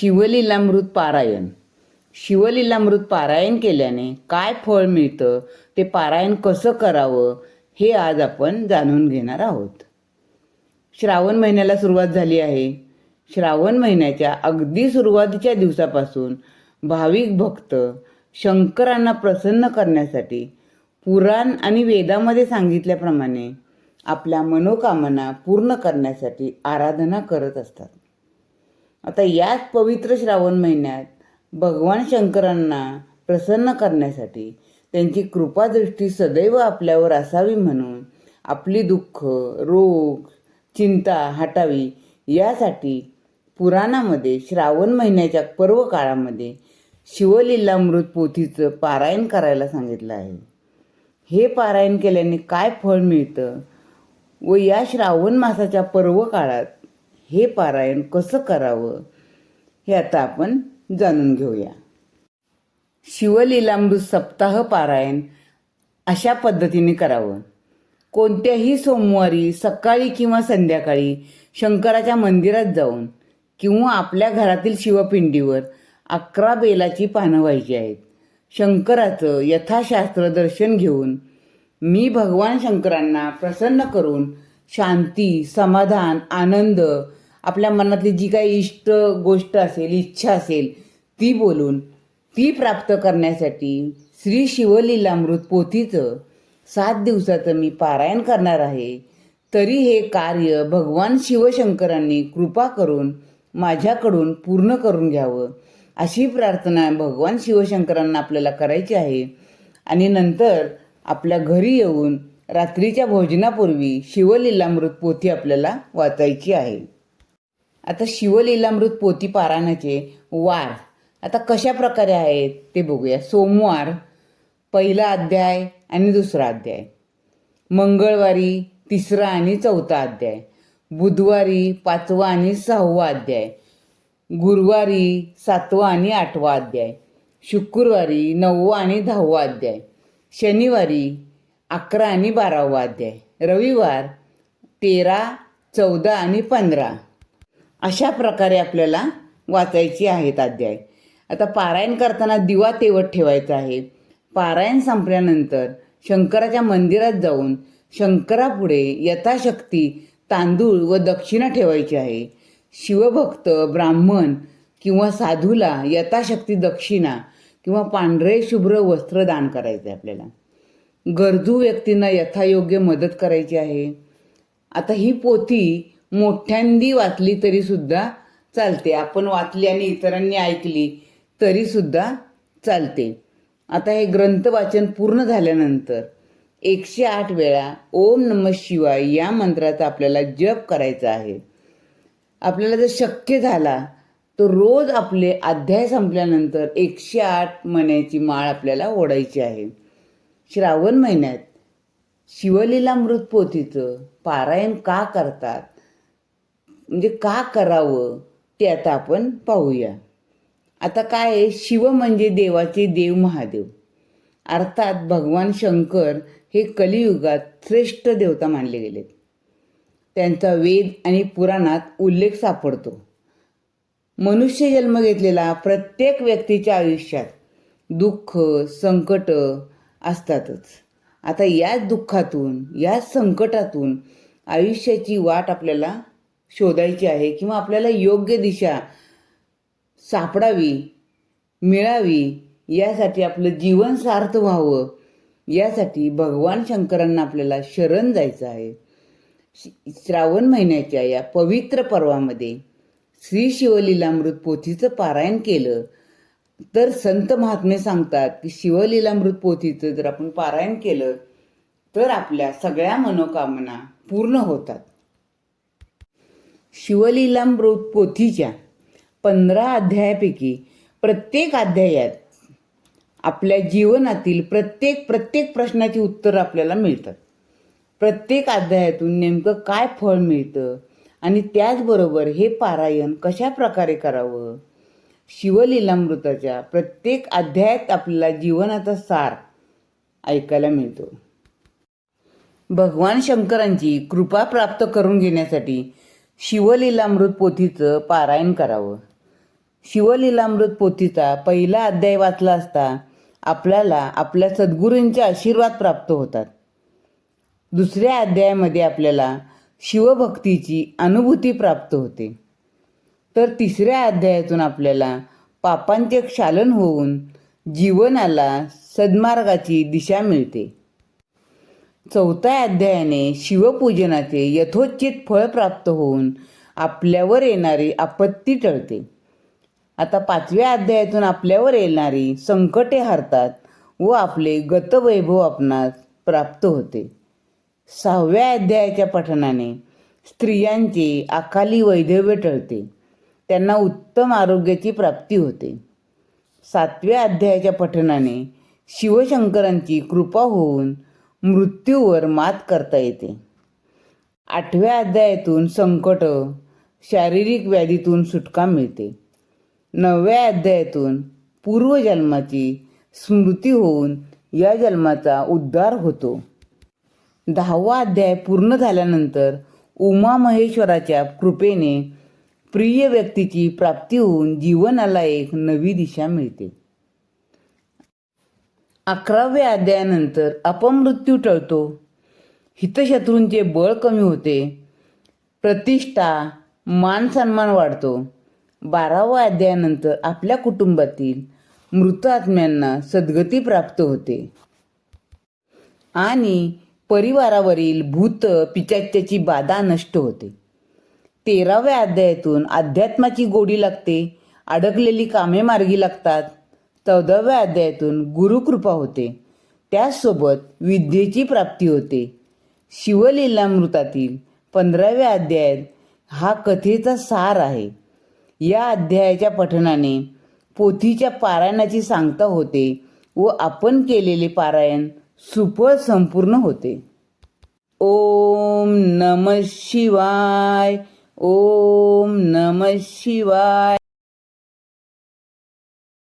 शिवलीलामृत पारायण. शिवलीलामृत पारायण केल्याने काय फळ मिळतं ते पारायण कसं करावं हे आज आपण जाणून घेणार आहोत. श्रावण महिन्याला सुरुवात झाली आहे. श्रावण महिन्याच्या अगदी सुरुवातीच्या दिवसापासून भाविक भक्त शंकरांना प्रसन्न करण्यासाठी पुराण आणि वेदामध्ये सांगितल्याप्रमाणे आपल्या मनोकामना पूर्ण करण्यासाठी आराधना करत असतात. आता याच पवित्र श्रावण महिन्यात भगवान शंकरांना प्रसन्न करण्यासाठी त्यांची कृपादृष्टी सदैव आपल्यावर असावी म्हणून आपली दुःख रोग चिंता हटावी यासाठी पुराणामध्ये श्रावण महिन्याच्या पर्व काळामध्ये शिवलीलामृत पोथीचं पारायण करायला सांगितलं आहे. हे पारायण केल्याने काय फळ मिळतं व या श्रावण मासाच्या पर्व काळात हे पारायण कसं करावं हे आता आपण जाणून घेऊया. शिवलीलामृत सप्ताह पारायण अशा पद्धतीने करावं. कोणत्याही सोमवारी सकाळी किंवा संध्याकाळी शंकराच्या मंदिरात जाऊन किंवा आपल्या घरातील शिवपिंडीवर अकरा बेलाची पानं व्हायची आहेत. शंकराचं यथाशास्त्र दर्शन घेऊन मी भगवान शंकरांना प्रसन्न करून शांती समाधान आनंद आपल्या मनातली जी काही इष्ट गोष्ट असेल इच्छा असेल ती बोलून ती प्राप्त करण्यासाठी श्री शिवलीलामृत पोथीचं सात दिवसाचं मी पारायण करणार आहे. तरी हे कार्य भगवान शिवशंकरांनी कृपा करून माझ्याकडून पूर्ण करून घ्यावं. अशी प्रार्थना भगवान शिवशंकरांना आपल्याला करायची आहे. आणि नंतर आपल्या घरी येऊन रात्रीच्या भोजनापूर्वी शिवलीलामृत पोथी आपल्याला वाचायची आहे. आता शिवलीलामृत पोथी पारायणाचे वार आता कशा प्रकारे आहेत ते बघूया. सोमवार पहिला अध्याय आणि दुसरा अध्याय. मंगळवारी तिसरा आणि चौथा अध्याय. बुधवारी पाचवा आणि सहावा अध्याय. गुरुवारी सातवा आणि आठवा अध्याय. शुक्रवारी नववा आणि दहावा अध्याय. शनिवारी अकरा आणि बारावा अध्याय. रविवार तेरा चौदा आणि पंधरा. अशा प्रकारे आपल्याला वाचायची आहेत अध्याय. आता पारायण करताना दिवा तेवत ठेवायचा आहे. पारायण संपल्यानंतर शंकराच्या मंदिरात जाऊन शंकरापुढे यथाशक्ती तांदूळ व दक्षिणा ठेवायची आहे. शिवभक्त ब्राह्मण किंवा साधूला यथाशक्ती दक्षिणा किंवा पांढरे शुभ्र वस्त्र दान करायचं आहे आपल्याला. गरजू व्यक्तींना यथायोग्य मदत करायची आहे. आता ही पोथी मोठ्यांदी वाचली तरी सुद्धा चालते. आपण वाचली आणि इतरांनी ऐकली तरी सुद्धा चालते. आता हे ग्रंथ वाचन पूर्ण झाल्यानंतर एकशे आठ वेळा ओम नम शिवाय या मंत्राचा आपल्याला जप करायचा आहे. आपल्याला जर शक्य झाला तर रोज आपले अध्याय संपल्यानंतर एकशे आठ मण्याची माळ आपल्याला ओढायची आहे. श्रावण महिन्यात शिवलीलामृत पोथीचं पारायण का करतात? म्हणजे का करावं ते आता आपण पाहूया. आता काय आहे? शिव म्हणजे देवाचे देव महादेव. अर्थात भगवान शंकर हे कलियुगात श्रेष्ठ देवता मानले गेलेत. त्यांचा वेद आणि पुराणात उल्लेख सापडतो. मनुष्य जन्म घेतलेला प्रत्येक व्यक्तीच्या आयुष्यात दुःख संकट असतातच. आता याच दुःखातून याच संकटातून आयुष्याची वाट आपल्याला शोधायची आहे किंवा आपल्याला योग्य दिशा सापडावी मिळावी यासाठी आपलं जीवन सार्थ व्हावं यासाठी भगवान शंकरांना आपल्याला शरण जायचं आहे. श- श्रावण महिन्याच्या या पवित्र पर्वामध्ये श्री शिवलीलामृत पोथीचं पारायण केलं. तर संत महात्मे सांगतात की शिवलीलामृत पोथीचं जर आपण पारायण केलं तर आपल्या सगळ्या मनोकामना पूर्ण होतात. शिवलीलामृत पोथीच्या पंधरा अध्यायापैकी प्रत्येक अध्यायात आपल्या जीवनातील प्रत्येक प्रत्येक प्रश्नाची उत्तरं आपल्याला मिळतात. प्रत्येक अध्यायातून नेमकं काय फळ मिळतं आणि त्याचबरोबर हे पारायण कशा प्रकारे करावं? शिवलीलामृताच्या प्रत्येक अध्यायात आपल्याला जीवनाचा सार ऐकायला मिळतो. भगवान शंकरांची कृपा प्राप्त करून घेण्यासाठी शिवलीलामृत पोथीचं पारायण करावं. शिवलीलामृत पोथीचा पहिला अध्याय वाचला असता आपल्याला आपल्या सद्गुरूंचे आशीर्वाद प्राप्त होतात. दुसऱ्या अध्यायामध्ये आपल्याला शिवभक्तीची अनुभूती प्राप्त होते. तर तिसऱ्या अध्यायातून आपल्याला पापांचे क्षालन होऊन जीवनाला सद्मार्गाची दिशा मिळते. चौथ्या अध्यायाने शिवपूजनाचे यथोचित फळ प्राप्त होऊन आपल्यावर येणारी आपत्ती टळते. आता पाचव्या अध्यायातून आपल्यावर येणारी संकटे हरतात व आपले गतवैभव आपणास प्राप्त होते. सहाव्या अध्यायाच्या पठणाने स्त्रियांचे अकाली वैधव्य टळते. त्यांना उत्तम आरोग्याची प्राप्ती होते. सातव्या अध्यायाच्या पठणाने शिवशंकरांची कृपा होऊन मृत्यूवर मात करता येते. आठव्या अध्यायातून संकट शारीरिक व्याधीतून सुटका मिळते. नवव्या अध्यायातून पूर्वजन्माची स्मृती होऊन या जन्माचा उद्धार होतो. दहावा अध्याय पूर्ण झाल्यानंतर उमा महेश्वराच्या कृपेने प्रिय व्यक्तीची प्राप्ती होऊन जीवनाला एक नवी दिशा मिळते. अकराव्या अध्यायानंतर अपमृत्यू टळतो. हितशत्रूंचे बळ कमी होते. प्रतिष्ठा मान सन्मान वाढतो. बाराव्या अध्यायानंतर आपल्या कुटुंबातील मृत आत्म्यांना सद्गती प्राप्त होते. आणि परिवारावरील भूत पिचाच्याची बाधा नष्ट होते. तेराव्या अध्यायातून अध्यात्माची गोडी लागते अडकलेली कामे मार्गी लागतात चौदाव्या अध्यायातून गुरुकृपा होते. त्याचसोबत विद्येची प्राप्ती होते. शिवलीलामृतातील पंधराव्या अध्यायात हा कथेचा सार आहे. या अध्यायाच्या पठणाने पोथीच्या पारायणाची सांगता होते व आपण केलेले पारायण सुफळ संपूर्ण होते. ओम नम शिवाय ओम नम शिवाय.